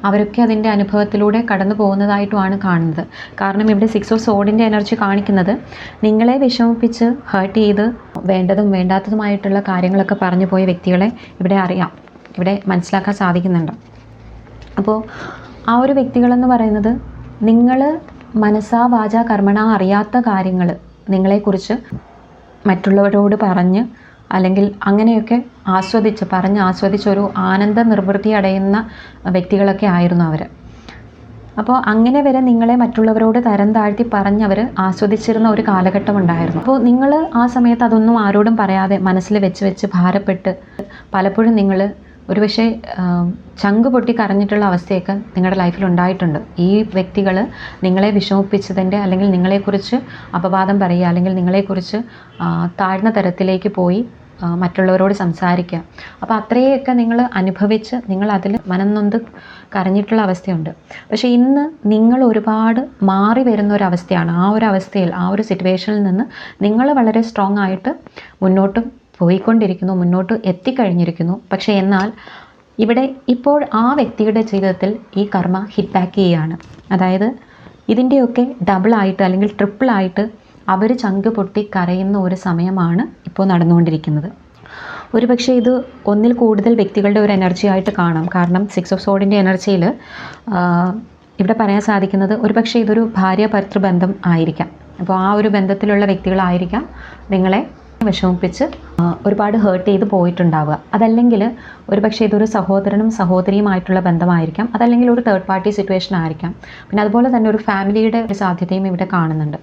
അവരൊക്കെ അതിന്റെ അനുഭവത്തിലൂടെ കടന്നു പോകുന്നതായിട്ടുമാണ് കാണുന്നത്. കാരണം ഇവിടെ സിക്സ് ഓഫ് സോഡിന്റെ എനർജി കാണിക്കുന്നത് നിങ്ങളെ വിഷമിപ്പിച്ച് ഹേർട്ട് ചെയ്ത് വേണ്ടതും വേണ്ടാത്തതുമായിട്ടുള്ള കാര്യങ്ങളൊക്കെ പറഞ്ഞു പോയ വ്യക്തികളെ ഇവിടെ അറിയാം. ഇവിടെ മനസ്സിലാക്കാൻ സാധിക്കുന്നുണ്ട്. അപ്പോൾ ആ ഒരു വ്യക്തികളെന്ന് പറയുന്നത് നിങ്ങൾ മനസ്സാ വാച കർമ്മണ അറിയാത്ത കാര്യങ്ങൾ നിങ്ങളെക്കുറിച്ച് മറ്റുള്ളവരോട് പറഞ്ഞ് അല്ലെങ്കിൽ അങ്ങനെയൊക്കെ ആസ്വദിച്ച് പറഞ്ഞ് ആസ്വദിച്ച് ഒരു ആനന്ദ നിർവൃത്തി അടയുന്ന വ്യക്തികളൊക്കെ ആയിരുന്നു അവർ അപ്പോൾ അങ്ങനെ വരെ നിങ്ങളെ മറ്റുള്ളവരോട് തരം താഴ്ത്തി പറഞ്ഞ് അവർ ആസ്വദിച്ചിരുന്ന ഒരു കാലഘട്ടം ഉണ്ടായിരുന്നു. അപ്പോൾ നിങ്ങൾ ആ സമയത്ത് അതൊന്നും ആരോടും പറയാതെ മനസ്സിൽ വെച്ച് വെച്ച് ഭാരപ്പെട്ട് പലപ്പോഴും നിങ്ങൾ ഒരുപക്ഷെ ചങ്ക് പൊട്ടി കരഞ്ഞിട്ടുള്ള അവസ്ഥയൊക്കെ നിങ്ങളുടെ ലൈഫിൽ ഉണ്ടായിട്ടുണ്ട്. ഈ വ്യക്തികൾ നിങ്ങളെ വിഷമിപ്പിച്ചതിന്റെ അല്ലെങ്കിൽ നിങ്ങളെക്കുറിച്ച് അപവാദം പറയുക അല്ലെങ്കിൽ നിങ്ങളെക്കുറിച്ച് താഴ്ന്ന തരത്തിലേക്ക് പോയി മറ്റുള്ളവരോട് സംസാരിക്കുക. അപ്പോൾ അത്രയൊക്കെ നിങ്ങൾ അനുഭവിച്ച് നിങ്ങൾ അതിൽ മനംനൊന്ത് കരഞ്ഞിട്ടുള്ള അവസ്ഥയുണ്ട്. പക്ഷേ ഇന്ന് നിങ്ങൾ ഒരുപാട് മാറി വരുന്ന ഒരു അവസ്ഥയാണ്. ആ ഒരു അവസ്ഥയിൽ ആ ഒരു സിറ്റുവേഷനിൽ നിന്ന് നിങ്ങൾ വളരെ സ്ട്രോങ് ആയിട്ട് മുന്നോട്ട് പോയിക്കൊണ്ടിരിക്കുന്നു മുന്നോട്ട് എത്തിക്കഴിഞ്ഞിരിക്കുന്നു. പക്ഷേ എന്നാൽ ഇവിടെ ഇപ്പോൾ ആ വ്യക്തിയുടെ ജീവിതത്തിൽ ഈ കർമ്മ ഹിറ്റാക്ക് ചെയ്യുകയാണ് അതായത് ഇതിന്റെയൊക്കെ ഡബിളായിട്ട് അല്ലെങ്കിൽ ട്രിപ്പിളായിട്ട് അവർ ചങ്ക് പൊട്ടി കരയുന്ന ഒരു സമയമാണ് ഇപ്പോൾ നടന്നുകൊണ്ടിരിക്കുന്നത്. ഒരു പക്ഷേ ഇത് ഒന്നിൽ കൂടുതൽ വ്യക്തികളുടെ ഒരു എനർജി ആയിട്ട് കാണാം. കാരണം സിക്സ് ഓഫ് സോഡിന്റെ എനർജിയിൽ ഇവിടെ പറയാൻ സാധിക്കുന്നത് ഒരു പക്ഷേ ഇതൊരു ഭാര്യ ഭർത്തൃബന്ധം ആയിരിക്കാം. അപ്പോൾ ആ ഒരു ബന്ധത്തിലുള്ള വ്യക്തികളായിരിക്കാം നിങ്ങളെ വിഷമിപ്പിച്ച് ഒരുപാട് ഹേർട്ട് ചെയ്ത് പോയിട്ടുണ്ടാവുക. അതല്ലെങ്കിൽ ഒരു പക്ഷേ ഇതൊരു സഹോദരനും സഹോദരിയുമായിട്ടുള്ള ബന്ധമായിരിക്കാം. അതല്ലെങ്കിൽ ഒരു തേർഡ് പാർട്ടി സിറ്റുവേഷൻ ആയിരിക്കാം. പിന്നെ അതുപോലെ തന്നെ ഒരു ഫാമിലിയുടെ സാധ്യതയും ഇവിടെ കാണുന്നുണ്ട്.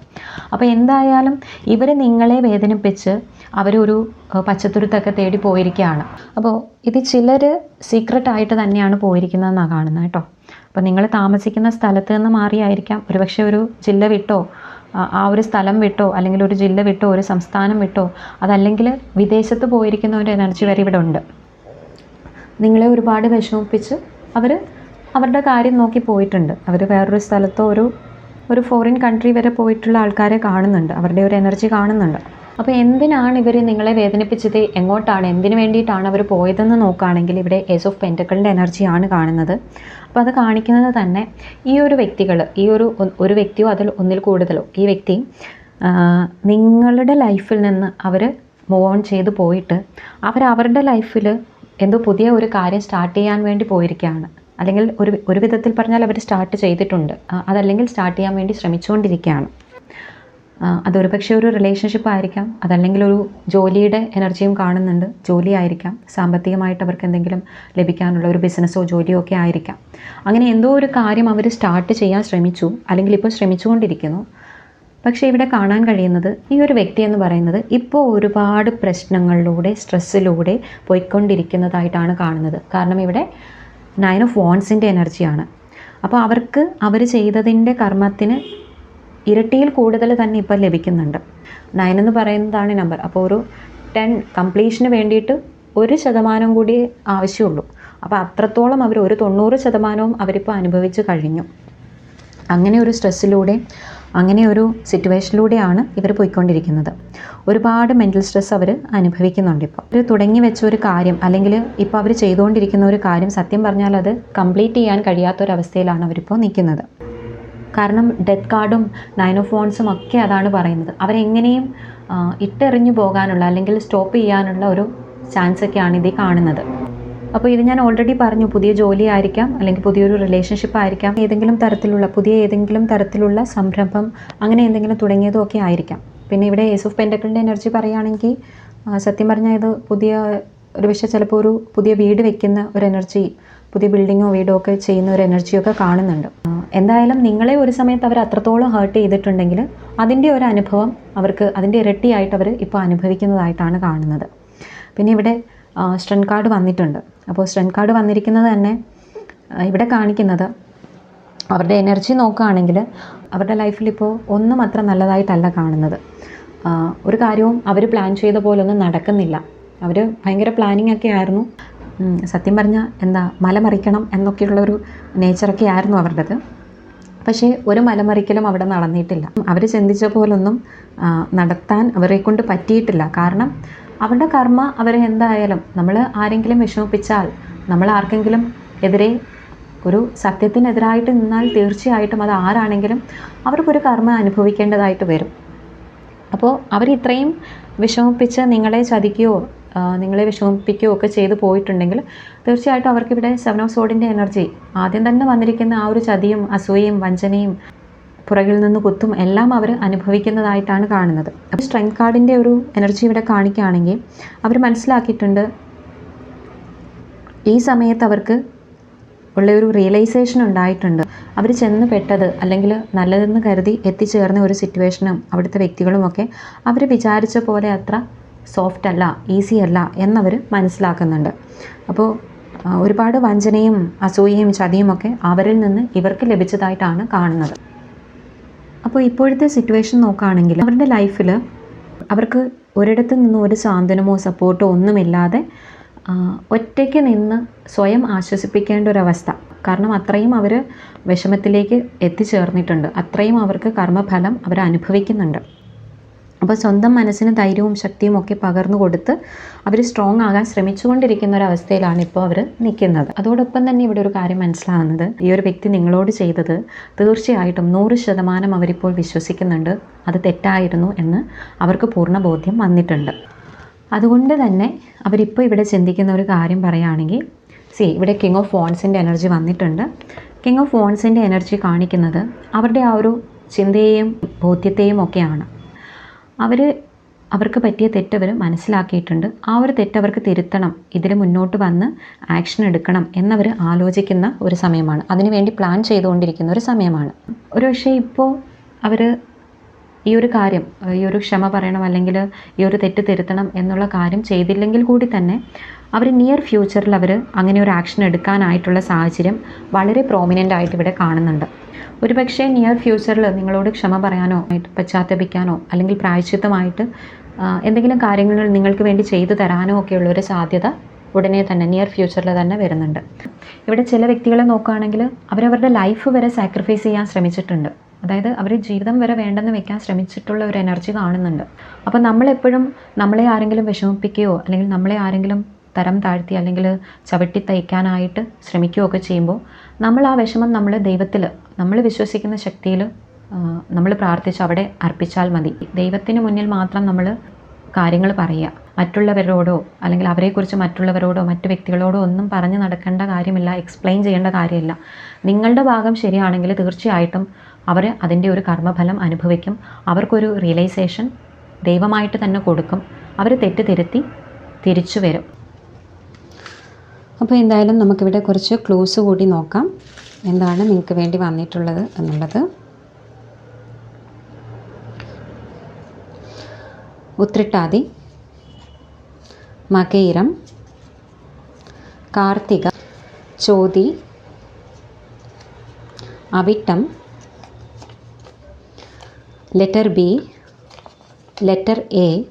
അപ്പോൾ എന്തായാലും ഇവർ നിങ്ങളെ വേദനിപ്പിച്ച് അവരൊരു പച്ചത്തുരുത്തൊക്കെ തേടി പോയിരിക്കുകയാണ്. അപ്പോൾ ഇത് ചിലർ സീക്രട്ടായിട്ട് തന്നെയാണ് പോയിരിക്കുന്നതെന്നാണ് കാണുന്നത് കേട്ടോ. അപ്പോൾ നിങ്ങൾ താമസിക്കുന്ന സ്ഥലത്ത് നിന്ന് മാറിയായിരിക്കാം. ഒരുപക്ഷെ ഒരു ജില്ല വിട്ടോ ആ- ഒരു സ്ഥലം വിട്ടോ അല്ലെങ്കിൽ ഒരു ജില്ല വിട്ടോ ഒരു സംസ്ഥാനം വിട്ടോ അതല്ലെങ്കിൽ വിദേശത്ത് പോയിരിക്കുന്ന ഒരു എനർജി വരെ ഇവിടെ ഉണ്ട്. നിങ്ങളെ ഒരുപാട് വിഷമിപ്പിച്ച് അവർ അവരുടെ കാര്യം നോക്കി പോയിട്ടുണ്ട്. അവർ വേറൊരു സ്ഥലത്തോ ഒരു ഒരു ഫോറിൻ കൺട്രി വരെ പോയിട്ടുള്ള ആൾക്കാരെ കാണുന്നുണ്ട്. അവരുടെ ഒരു എനർജി കാണുന്നുണ്ട്. അപ്പോൾ എന്തിനാണ് ഇവർ നിങ്ങളെ വേദനിപ്പിച്ചത്? എങ്ങോട്ടാണ്? എന്തിനു വേണ്ടിയിട്ടാണ് അവർ പോയതെന്ന് നോക്കുകയാണെങ്കിൽ ഇവിടെ ഏസ് ഓഫ് പെന്റക്കളിന്റെ എനർജിയാണ് കാണുന്നത്. അപ്പോൾ അത് കാണിക്കുന്നത് തന്നെ ഈ ഒരു വ്യക്തികൾ ഈ ഒരു ഒരു വ്യക്തിയോ അതിൽ ഒന്നിൽ കൂടുതലോ ഈ വ്യക്തി നിങ്ങളുടെ ലൈഫിൽ നിന്ന് അവർ മൂവ് ഓൺ ചെയ്ത് പോയിട്ട് അവർ അവരുടെ ലൈഫിൽ എന്തോ പുതിയ ഒരു കാര്യം സ്റ്റാർട്ട് ചെയ്യാൻ വേണ്ടി പോയിരിക്കുകയാണ്. അല്ലെങ്കിൽ ഒരു ഒരു വിധത്തിൽ പറഞ്ഞാൽ അവർ സ്റ്റാർട്ട് ചെയ്തിട്ടുണ്ട്. അതല്ലെങ്കിൽ സ്റ്റാർട്ട് ചെയ്യാൻ വേണ്ടി ശ്രമിച്ചുകൊണ്ടിരിക്കുകയാണ്. അതൊരു പക്ഷേ ഒരു റിലേഷൻഷിപ്പ് ആയിരിക്കാം. അതല്ലെങ്കിൽ ഒരു ജോലിയുടെ എനർജിയും കാണുന്നുണ്ട്. ജോലി ആയിരിക്കാം. സാമ്പത്തികമായിട്ട് അവർക്ക് എന്തെങ്കിലും ലഭിക്കാനുള്ള ഒരു ബിസിനസ്സോ ജോലിയോ ഒക്കെ ആയിരിക്കാം. അങ്ങനെ എന്തോ ഒരു കാര്യം അവർ സ്റ്റാർട്ട് ചെയ്യാൻ ശ്രമിച്ചു. അല്ലെങ്കിൽ ഇപ്പോൾ ശ്രമിച്ചുകൊണ്ടിരിക്കുന്നു. പക്ഷേ ഇവിടെ കാണാൻ കഴിയുന്നത് ഈ ഒരു വ്യക്തി എന്ന് പറയുന്നത് ഇപ്പോൾ ഒരുപാട് പ്രശ്നങ്ങളിലൂടെ സ്ട്രെസ്സിലൂടെ പോയിക്കൊണ്ടിരിക്കുന്നതായിട്ടാണ് കാണുന്നത്. കാരണം ഇവിടെ നയൻ ഓഫ് വോൺസിന്റെ എനർജിയാണ് അപ്പോൾ അവർക്ക് അവർ ചെയ്തതിന്റെ കർമ്മത്തിന് ഇരട്ടിയിൽ കൂടുതൽ തന്നെ ഇപ്പം ലഭിക്കുന്നുണ്ട്. നയൻ എന്ന് പറയുന്നതാണ് നമ്പർ അപ്പോൾ ഒരു ടെൻ കംപ്ലീഷന് വേണ്ടിയിട്ട് ഒരു ശതമാനം കൂടി ആവശ്യമുള്ളൂ. അപ്പോൾ അത്രത്തോളം അവർ ഒരു തൊണ്ണൂറ് ശതമാനവും അവരിപ്പോൾ അനുഭവിച്ച് കഴിഞ്ഞു. അങ്ങനെ ഒരു സ്ട്രെസ്സിലൂടെ അങ്ങനെ ഒരു സിറ്റുവേഷനിലൂടെയാണ് ഇവർ പോയിക്കൊണ്ടിരിക്കുന്നത്. ഒരുപാട് മെന്റൽ സ്ട്രെസ് അവർ അനുഭവിക്കുന്നുണ്ട് ഇപ്പോൾ. അവർ തുടങ്ങി വെച്ച ഒരു കാര്യം അല്ലെങ്കിൽ ഇപ്പോൾ അവർ ചെയ്തുകൊണ്ടിരിക്കുന്ന ഒരു കാര്യം സത്യം പറഞ്ഞാൽ അത് കംപ്ലീറ്റ് ചെയ്യാൻ കഴിയാത്തൊരവസ്ഥയിലാണ് അവരിപ്പോൾ നിൽക്കുന്നത്. കാരണം ഡെത്ത് കാർഡും നൈനോഫോൺസും ഒക്കെ അതാണ് പറയുന്നത്. അവരെങ്ങനെയും ഇട്ടെറിഞ്ഞു പോകാനുള്ള അല്ലെങ്കിൽ സ്റ്റോപ്പ് ചെയ്യാനുള്ള ഒരു ചാൻസ് ഒക്കെയാണ് ഇതിൽ കാണുന്നത്. അപ്പോൾ ഇത് ഞാൻ ഓൾറെഡി പറഞ്ഞു പുതിയ ജോലി ആയിരിക്കാം അല്ലെങ്കിൽ പുതിയൊരു റിലേഷൻഷിപ്പ് ആയിരിക്കാം. ഏതെങ്കിലും തരത്തിലുള്ള പുതിയ ഏതെങ്കിലും തരത്തിലുള്ള സംരംഭം അങ്ങനെ എന്തെങ്കിലും തുടങ്ങിയതും ഒക്കെ ആയിരിക്കാം. പിന്നെ ഇവിടെ ഏസ് ഓഫ് പെൻഡക്കിളിന്റെ എനർജി പറയുകയാണെങ്കിൽ സത്യം പറഞ്ഞാൽ ഇത് പുതിയ ഒരു പക്ഷേ ചിലപ്പോൾ ഒരു പുതിയ വീട് വെക്കുന്ന ഒരു എനർജി പുതിയ ബിൽഡിങ്ങോ വീടോ ഒക്കെ ചെയ്യുന്ന ഒരു എനർജിയൊക്കെ കാണുന്നുണ്ട്. എന്തായാലും നിങ്ങളെ ഒരു സമയത്ത് അവർ അത്രത്തോളം ഹേർട്ട് ചെയ്തിട്ടുണ്ടെങ്കിൽ അതിന്റെ ഒരു അനുഭവം അവർക്ക് അതിന്റെ ഇരട്ടിയായിട്ട് അവർ ഇപ്പോൾ അനുഭവിക്കുന്നതായിട്ടാണ് കാണുന്നത്. പിന്നെ ഇവിടെ സ്ട്രെൻ കാർഡ് വന്നിട്ടുണ്ട്. അപ്പോൾ സ്ട്രെൻ കാർഡ് വന്നിരിക്കുന്നത് തന്നെ ഇവിടെ കാണിക്കുന്നത് അവരുടെ എനർജി നോക്കുകയാണെങ്കിൽ അവരുടെ ലൈഫിൽ ഇപ്പോൾ ഒന്നും അത്ര നല്ലതായിട്ടല്ല കാണുന്നത്. ഒരു കാര്യവും അവർ പ്ലാൻ ചെയ്ത പോലൊന്നും നടക്കുന്നില്ല. അവർ ഭയങ്കര പ്ലാനിങ് ഒക്കെ ആയിരുന്നു. സത്യം പറഞ്ഞാൽ എന്താ മലമറിക്കണം എന്നൊക്കെയുള്ളൊരു നേച്ചറൊക്കെ ആയിരുന്നു അവരുടേത്. പക്ഷേ ഒരു മലമറിക്കലും അവിടെ നടന്നിട്ടില്ല. അവർ ചിന്തിച്ച പോലൊന്നും നടത്താൻ അവരെ കൊണ്ട് പറ്റിയിട്ടില്ല. കാരണം അവരുടെ കർമ്മ അവരെ എന്തായാലും നമ്മൾ ആരെങ്കിലും വിഷമിപ്പിച്ചാൽ നമ്മൾ ആർക്കെങ്കിലും എതിരെ ഒരു സത്യത്തിനെതിരായിട്ട് നിന്നാൽ തീർച്ചയായിട്ടും അത് ആരാണെങ്കിലും അവർക്കൊരു കർമ്മ അനുഭവിക്കേണ്ടതായിട്ട് വരും. അപ്പോൾ അവർ ഇത്രയും വിഷമിപ്പിച്ച് നിങ്ങളെ ചതിക്കുകയോ നിങ്ങളെ വിഷമിപ്പിക്കുകയോ ഒക്കെ ചെയ്തു പോയിട്ടുണ്ടെങ്കിൽ തീർച്ചയായിട്ടും അവർക്കിവിടെ സെവൻ ഓഫ് സോഡിന്റെ എനർജി ആദ്യം തന്നെ വന്നിരിക്കുന്ന ആ ഒരു ചതിയും അസൂയയും വഞ്ചനയും പുറകിൽ നിന്ന് കുത്തും എല്ലാം അവർ അനുഭവിക്കുന്നതായിട്ടാണ് കാണുന്നത്. അപ്പോൾ സ്ട്രെങ്ത് കാർഡിന്റെ ഒരു എനർജി ഇവിടെ കാണിക്കുകയാണെങ്കിൽ അവർ മനസ്സിലാക്കിയിട്ടുണ്ട് ഈ സമയത്ത് അവർക്ക് ഉള്ള ഒരു റിയലൈസേഷൻ ഉണ്ടായിട്ടുണ്ട്. അവർ ചെന്ന് പെട്ടത് അല്ലെങ്കിൽ നല്ലതെന്ന് കരുതി എത്തിച്ചേർന്ന ഒരു സിറ്റുവേഷനും അവിടുത്തെ വ്യക്തികളുമൊക്കെ അവർ വിചാരിച്ച പോലെ അത്ര സോഫ്റ്റ് അല്ല ഈസി അല്ല എന്നവർ മനസ്സിലാക്കുന്നുണ്ട്. അപ്പോൾ ഒരുപാട് വഞ്ചനയും അസൂയയും ചതിയും ഒക്കെ അവരിൽ നിന്ന് ഇവർക്ക് ലഭിച്ചതായിട്ടാണ് കാണുന്നത്. അപ്പോൾ ഇപ്പോഴത്തെ സിറ്റുവേഷൻ നോക്കുകയാണെങ്കിൽ അവരുടെ ലൈഫിൽ അവർക്ക് ഒരിടത്തു നിന്നും ഒരു സാന്ത്വനമോ സപ്പോർട്ടോ ഒന്നുമില്ലാതെ ഒറ്റയ്ക്ക് നിന്ന് സ്വയം ആശ്വസിപ്പിക്കേണ്ട ഒരവസ്ഥ കാരണം അത്രയും അവർ വിഷമത്തിലേക്ക് എത്തിച്ചേർന്നിട്ടുണ്ട്. അത്രയും അവർക്ക് കർമ്മഫലം അവർ അനുഭവിക്കുന്നുണ്ട്. അപ്പോൾ സ്വന്തം മനസ്സിന് ധൈര്യവും ശക്തിയും ഒക്കെ പകർന്നു കൊടുത്ത് അവർ സ്ട്രോങ് ആകാൻ ശ്രമിച്ചുകൊണ്ടിരിക്കുന്ന ഒരു അവസ്ഥയിലാണ് ഇപ്പോൾ അവർ നിൽക്കുന്നത്. അതോടൊപ്പം തന്നെ ഇവിടെ ഒരു കാര്യം മനസ്സിലാകുന്നത് ഈ ഒരു വ്യക്തി നിങ്ങളോട് ചെയ്തത് തീർച്ചയായിട്ടും നൂറ് ശതമാനം അവരിപ്പോൾ വിശ്വസിക്കുന്നുണ്ട്. അത് തെറ്റായിരുന്നു എന്ന് അവർക്ക് പൂർണ ബോധ്യം വന്നിട്ടുണ്ട്. അതുകൊണ്ട് തന്നെ അവരിപ്പോൾ ഇവിടെ ചിന്തിക്കുന്ന ഒരു കാര്യം പറയുകയാണെങ്കിൽ സി ഇവിടെ കിങ് ഓഫ് ഫോൺസിന്റെ എനർജി വന്നിട്ടുണ്ട്. കിങ് ഓഫ് ഫോൺസിന്റെ എനർജി കാണിക്കുന്നത് അവരുടെ ആ ഒരു ചിന്തയെയും ബോധ്യത്തെയും ഒക്കെയാണ്. അവർ അവർക്ക് പറ്റിയ തെറ്റ് അവർ മനസ്സിലാക്കിയിട്ടുണ്ട്. ആ ഒരു തെറ്റ് അവർക്ക് തിരുത്തണം. ഇതിൽ മുന്നോട്ട് വന്ന് ആക്ഷൻ എടുക്കണം എന്നവർ ആലോചിക്കുന്ന ഒരു സമയമാണ്. അതിനുവേണ്ടി പ്ലാൻ ചെയ്തുകൊണ്ടിരിക്കുന്ന ഒരു സമയമാണ്. ഒരു പക്ഷേ ഇപ്പോൾ അവർ ഈ ഒരു കാര്യം ഈ ഒരു ക്ഷമ പറയണം അല്ലെങ്കിൽ ഈ ഒരു തെറ്റ് തിരുത്തണം എന്നുള്ള കാര്യം ചെയ്തില്ലെങ്കിൽ കൂടി തന്നെ അവർ നിയർ ഫ്യൂച്ചറിൽ അവർ അങ്ങനെ ഒരു ആക്ഷൻ എടുക്കാനായിട്ടുള്ള സാഹചര്യം വളരെ പ്രോമിനന്റ് ആയിട്ട് ഇവിടെ കാണുന്നുണ്ട്. ഒരുപക്ഷേ നിയർ ഫ്യൂച്ചറിൽ നിങ്ങളോട് ക്ഷമ പറയാനോ പശ്ചാത്തപിക്കാനോ അല്ലെങ്കിൽ പ്രായശ്ചിത്തമായിട്ട് എന്തെങ്കിലും കാര്യങ്ങൾ നിങ്ങൾക്ക് വേണ്ടി ചെയ്തു തരാനോ ഒക്കെയുള്ള ഒരു സാധ്യത ഉടനെ തന്നെ നിയർ ഫ്യൂച്ചറിൽ തന്നെ വരുന്നുണ്ട്. ഇവിടെ ചില വ്യക്തികളെ നോക്കുകയാണെങ്കിൽ അവരവരുടെ ലൈഫ് വരെ സാക്രിഫൈസ് ചെയ്യാൻ ശ്രമിച്ചിട്ടുണ്ട്. അതായത് അവർ ജീവിതം വരെ വേണ്ടെന്ന് വെക്കാൻ ശ്രമിച്ചിട്ടുള്ള ഒരു എനർജി കാണുന്നുണ്ട്. അപ്പോൾ നമ്മളെപ്പോഴും നമ്മളെ ആരെങ്കിലും വിഷമിപ്പിക്കുകയോ അല്ലെങ്കിൽ നമ്മളെ ആരെങ്കിലും തരം താഴ്ത്തി അല്ലെങ്കിൽ ചവിട്ടി തയ്ക്കാനായിട്ട് ശ്രമിക്കുകയൊക്കെ ചെയ്യുമ്പോൾ നമ്മൾ ആ വിഷമം നമ്മൾ ദൈവത്തിൽ നമ്മൾ വിശ്വസിക്കുന്ന ശക്തിയിൽ നമ്മൾ പ്രാർത്ഥിച്ച് അവിടെ അർപ്പിച്ചാൽ മതി. ദൈവത്തിന് മുന്നിൽ മാത്രം നമ്മൾ കാര്യങ്ങൾ പറയുക. മറ്റുള്ളവരോടോ അല്ലെങ്കിൽ അവരെക്കുറിച്ച് മറ്റുള്ളവരോടോ മറ്റു വ്യക്തികളോടോ ഒന്നും പറഞ്ഞു നടക്കേണ്ട കാര്യമില്ല എക്സ്പ്ലെയിൻ ചെയ്യേണ്ട കാര്യമില്ല. നിങ്ങളുടെ ഭാഗം ശരിയാണെങ്കിൽ തീർച്ചയായിട്ടും അവർ അതിന്റെ ഒരു കർമ്മഫലം അനുഭവിക്കും. അവർക്കൊരു റിയലൈസേഷൻ ദൈവമായിട്ട് തന്നെ കൊടുക്കും. അവർ തെറ്റ് തിരുത്തി തിരിച്ചു വരും. അപ്പോൾ എന്തായാലും നമുക്കിവിടെ കുറച്ച് ക്ലോസ് കൂടി നോക്കാം. എന്താണ് നിങ്ങൾക്ക് വേണ്ടി വന്നിട്ടുള്ളത് എന്നുള്ളത്. ഉത്രിട്ടാതി മകയിരം കാർത്തിക ചോതി Avittam letter B, letter A,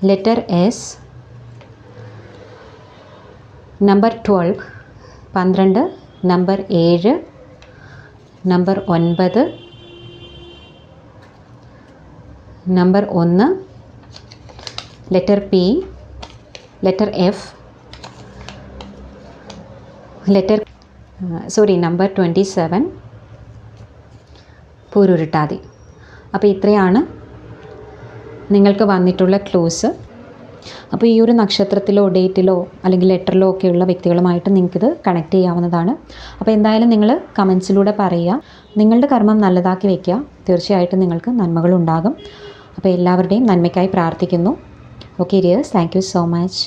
letter S, number 12, 12, number 7, number 9, number 1, letter P, letter F, letter, uh, sorry, number 27, കുരുരുട്ടാതി അപ്പോൾ ഇത്രയാണ് നിങ്ങൾക്ക് വന്നിട്ടുള്ള ക്ലൂസ് അപ്പോൾ ഈ ഒരു നക്ഷത്രത്തിലോ ഡേറ്റിലോ അല്ലെങ്കിൽ ലെറ്ററിലോ ഒക്കെയുള്ള വ്യക്തികളുമായിട്ട് നിങ്ങൾക്കിത് കണക്ട് ചെയ്യാവുന്നതാണ്. അപ്പോൾ എന്തായാലും നിങ്ങൾ കമൻസിലൂടെ പറയുക. നിങ്ങളുടെ കർമ്മം നല്ലതാക്കി വയ്ക്കുക തീർച്ചയായിട്ടും നിങ്ങൾക്ക് നന്മകളുണ്ടാകും അപ്പോൾ എല്ലാവരുടെയും നന്മയ്ക്കായി പ്രാർത്ഥിക്കുന്നു. Okay dears thank you so much